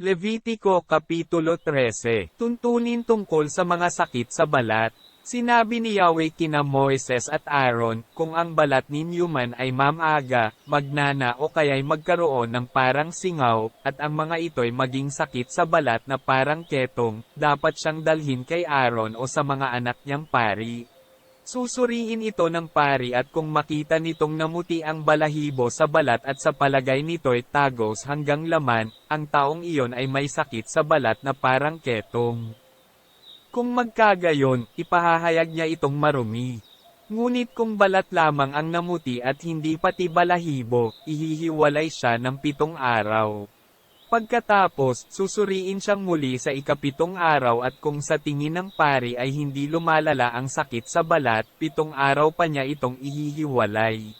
Levitico Kapitulo 13 Tuntunin tungkol sa mga sakit sa balat. Sinabi ni Yahweh kina Moises at Aaron, kung ang balat ninyo man ay mamaga, magnana o kaya'y magkaroon ng parang singaw, at ang mga ito'y maging sakit sa balat na parang ketong, dapat siyang dalhin kay Aaron o sa mga anak niyang pari. Susuriin ito ng pari at kung makita nitong namuti ang balahibo sa balat at sa palagay nito'y tagos hanggang laman, ang taong iyon ay may sakit sa balat na parang ketong. Kung magkagayon, ipahahayag niya itong marumi. Ngunit kung balat lamang ang namuti at hindi pati balahibo, ihihiwalay siya ng pitong araw. Pagkatapos, susuriin siyang muli sa ikapitong araw at kung sa tingin ng pari ay hindi lumalala ang sakit sa balat, pitong araw pa niya itong ihihiwalay.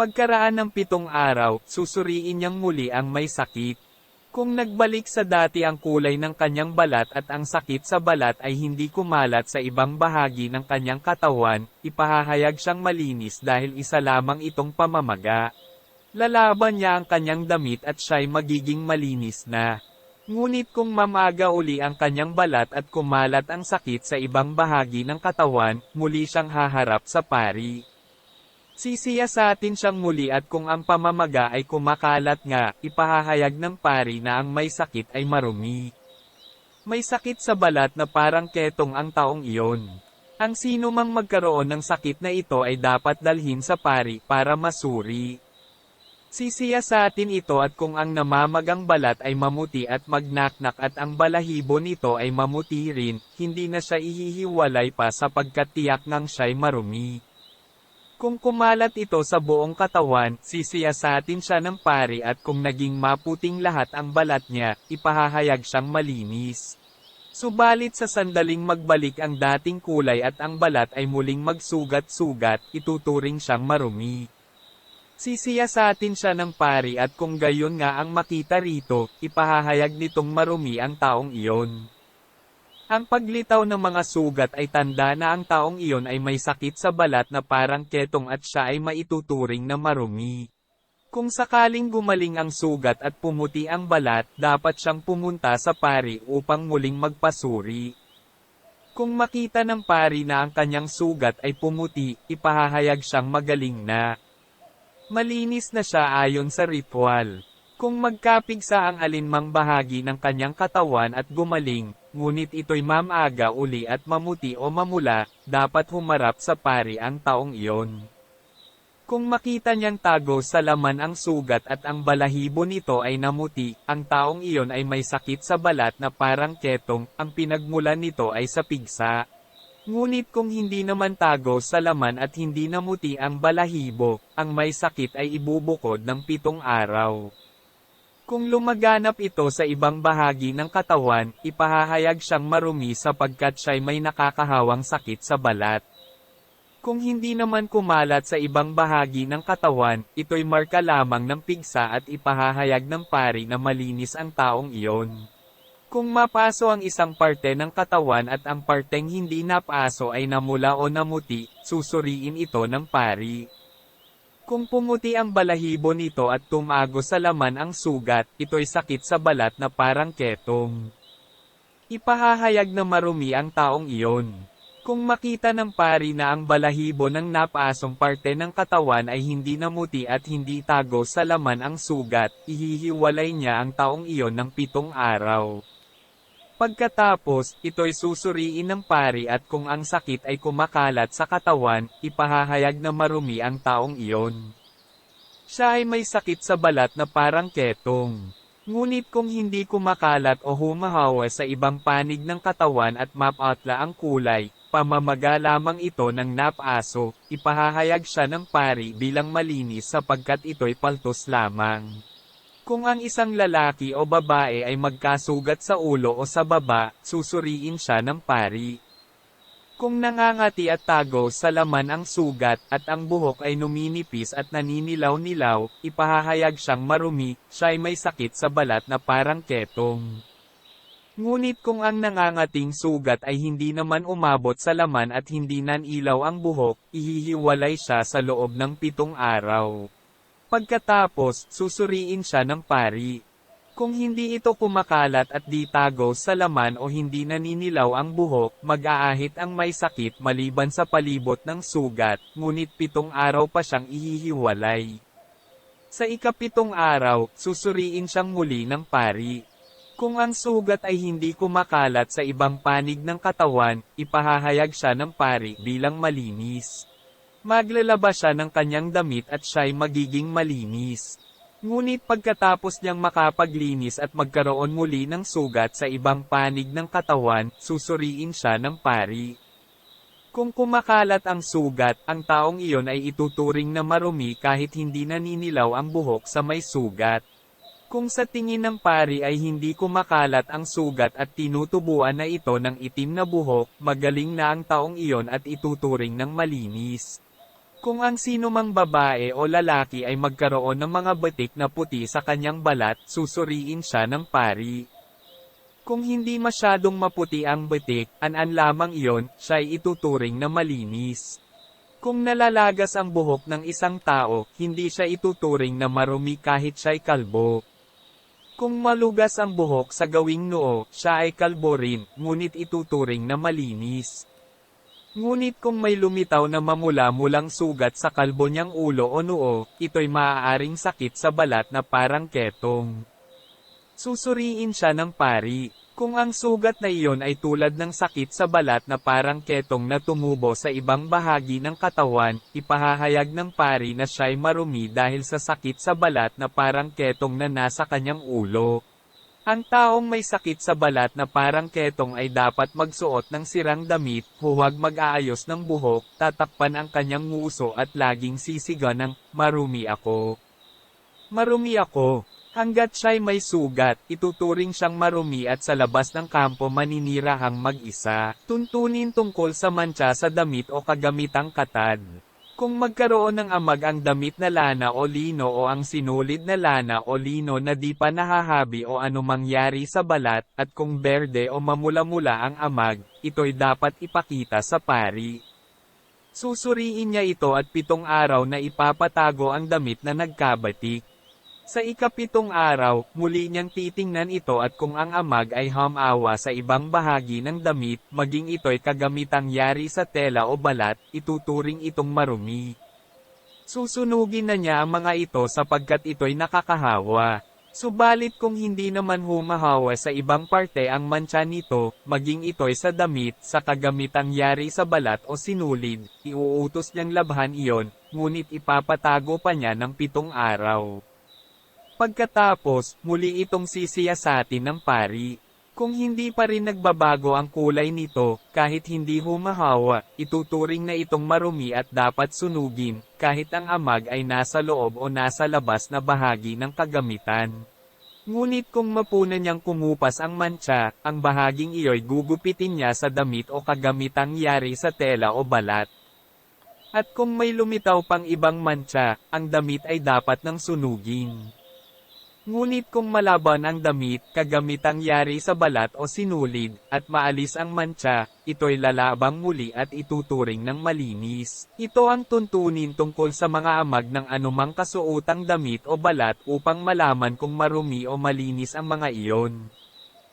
Pagkaraan ng pitong araw, susuriin niyang muli ang may sakit. Kung nagbalik sa dati ang kulay ng kanyang balat at ang sakit sa balat ay hindi kumalat sa ibang bahagi ng kanyang katawan, ipahahayag siyang malinis dahil isa lamang itong pamamaga. Lalaban niya ang kanyang damit at siya'y magiging malinis na. Ngunit kung mamaga uli ang kanyang balat at kumalat ang sakit sa ibang bahagi ng katawan, muli siyang haharap sa pari. Sisiyasatin siyang muli at kung ang pamamaga ay kumakalat nga, ipahahayag ng pari na ang may sakit ay marumi. May sakit sa balat na parang ketong ang taong iyon. Ang sino mang magkaroon ng sakit na ito ay dapat dalhin sa pari para masuri. Sisiyasatin ito at kung ang namamagang balat ay mamuti at magnaknak at ang balahibo nito ay mamuti rin, hindi na siya ihihiwalay pa sapagkat tiyak ngang siya'y marumi. Kung kumalat ito sa buong katawan, sisiyasatin siya ng pari at kung naging maputing lahat ang balat niya, ipahahayag siyang malinis. Subalit sa sandaling magbalik ang dating kulay at ang balat ay muling magsugat-sugat, ituturing siyang marumi. Sisiyasatin siya ng pari at kung gayon nga ang makita rito, ipahahayag nitong marumi ang taong iyon. Ang paglitaw ng mga sugat ay tanda na ang taong iyon ay may sakit sa balat na parang ketong at siya ay maituturing na marumi. Kung sakaling gumaling ang sugat at pumuti ang balat, dapat siyang pumunta sa pari upang muling magpasuri. Kung makita ng pari na ang kanyang sugat ay pumuti, ipahahayag siyang magaling na. Malinis na siya ayon sa ritual. Kung magkapigsa ang alinmang bahagi ng kanyang katawan at gumaling, ngunit ito'y mamaga uli at mamuti o mamula, dapat humarap sa pari ang taong iyon. Kung makita niyang tago sa laman ang sugat at ang balahibo nito ay namuti, ang taong iyon ay may sakit sa balat na parang ketong, ang pinagmulan nito ay sa pigsa. Ngunit kung hindi naman tago sa laman at hindi namuti ang balahibo, ang may sakit ay ibubukod ng pitong araw. Kung lumaganap ito sa ibang bahagi ng katawan, ipahahayag siyang marumi sapagkat siya'y may nakakahawang sakit sa balat. Kung hindi naman kumalat sa ibang bahagi ng katawan, ito'y marka lamang ng pigsa at ipahahayag ng pari na malinis ang taong iyon. Kung mapaso ang isang parte ng katawan at ang parteng hindi napaso ay namula o namuti, susuriin ito ng pari. Kung pumuti ang balahibo nito at tumago sa laman ang sugat, ito'y sakit sa balat na parang ketong. Ipahahayag na marumi ang taong iyon. Kung makita ng pari na ang balahibo ng napasong parte ng katawan ay hindi namuti at hindi tago sa laman ang sugat, ihihiwalay niya ang taong iyon ng pitong araw. Pagkatapos, ito'y susuriin ng pari at kung ang sakit ay kumakalat sa katawan, ipahahayag na marumi ang taong iyon. Siya ay may sakit sa balat na parang ketong. Ngunit kung hindi kumakalat o humahawa sa ibang panig ng katawan at mapatla ang kulay, pamamaga lamang ito ng napaso, ipahahayag siya ng pari bilang malinis sapagkat ito'y paltos lamang. Kung ang isang lalaki o babae ay magkasugat sa ulo o sa baba, susuriin siya ng pari. Kung nangangati at tago sa laman ang sugat at ang buhok ay numinipis at naninilaw-nilaw, ipahahayag siyang marumi, siya ay may sakit sa balat na parang ketong. Ngunit kung ang nangangating sugat ay hindi naman umabot sa laman at hindi nanilaw ang buhok, ihihiwalay siya sa loob ng pitong araw. Pagkatapos, susuriin siya ng pari. Kung hindi ito kumakalat at di tago sa laman o hindi naninilaw ang buhok, mag-aahit ang may sakit maliban sa palibot ng sugat, ngunit pitong araw pa siyang ihihiwalay. Sa ikapitong araw, susuriin siyang muli ng pari. Kung ang sugat ay hindi kumakalat sa ibang panig ng katawan, ipahahayag siya ng pari bilang malinis. Maglalaba siya ng kanyang damit at siya'y magiging malinis. Ngunit pagkatapos niyang makapaglinis at magkaroon muli ng sugat sa ibang panig ng katawan, susuriin siya ng pari. Kung kumakalat ang sugat, ang taong iyon ay ituturing na marumi kahit hindi naninilaw ang buhok sa may sugat. Kung sa tingin ng pari ay hindi kumakalat ang sugat at tinutubuan na ito ng itim na buhok, magaling na ang taong iyon at ituturing ng malinis. Kung ang sino mang babae o lalaki ay magkaroon ng mga batik na puti sa kanyang balat, susuriin siya ng pari. Kung hindi masyadong maputi ang batik, an-an lamang iyon, siya ay ituturing na malinis. Kung nalalagas ang buhok ng isang tao, hindi siya ituturing na marumi kahit siya'y kalbo. Kung malugas ang buhok sa gawing noo, siya ay kalbo rin, ngunit ituturing na malinis. Ngunit kung may lumitaw na mamula-mulang sugat sa kalbo niyang ulo o noo, ito'y maaaring sakit sa balat na parang ketong. Susuriin siya ng pari. Kung ang sugat na iyon ay tulad ng sakit sa balat na parang ketong na tumubo sa ibang bahagi ng katawan, ipahahayag ng pari na siya'y marumi dahil sa sakit sa balat na parang ketong na nasa kanyang ulo. Ang taong may sakit sa balat na parang ketong ay dapat magsuot ng sirang damit, huwag mag-aayos ng buhok, tatakpan ang kanyang nguso at laging sisigan ng, marumi ako. Marumi ako. Hanggat siya'y may sugat, ituturing siyang marumi at sa labas ng kampo maninirahang mag-isa. Tuntunin tungkol sa mantsa sa damit o kagamitang katad. Kung magkaroon ng amag ang damit na lana o lino o ang sinulid na lana o lino na di pa nahahabi o anumang yari sa balat, at kung berde o mamula-mula ang amag, ito'y dapat ipakita sa pari. Susuriin niya ito at pitong araw na ipapatago ang damit na nagkabatik. Sa ikapitong araw, muli niyang titingnan ito at kung ang amag ay hamawa sa ibang bahagi ng damit, maging ito'y kagamitang yari sa tela o balat, ituturing itong marumi. Susunugin na niya ang mga ito sapagkat ito'y nakakahawa. Subalit kung hindi naman humahawa sa ibang parte ang mantsa nito, maging ito'y sa damit, sa kagamitang yari sa balat o sinulid, iuutos niyang labhan iyon, ngunit ipapatago pa niya ng pitong araw. Pagkatapos, muli itong sisiyasatin ng pari. Kung hindi pa rin nagbabago ang kulay nito, kahit hindi humahawa, ituturing na itong marumi at dapat sunugin, kahit ang amag ay nasa loob o nasa labas na bahagi ng kagamitan. Ngunit kung mapunan niyang kumupas ang mantsa, ang bahaging iyo'y gugupitin niya sa damit o kagamitang yari sa tela o balat. At kung may lumitaw pang ibang mantsa, ang damit ay dapat nang sunugin. Ngunit kung malaban ang damit, kagamitang yari sa balat o sinulid, at maalis ang mantsa, ito'y lalabang muli at ituturing ng malinis. Ito ang tuntunin tungkol sa mga amag ng anumang kasuotang damit o balat upang malaman kung marumi o malinis ang mga iyon.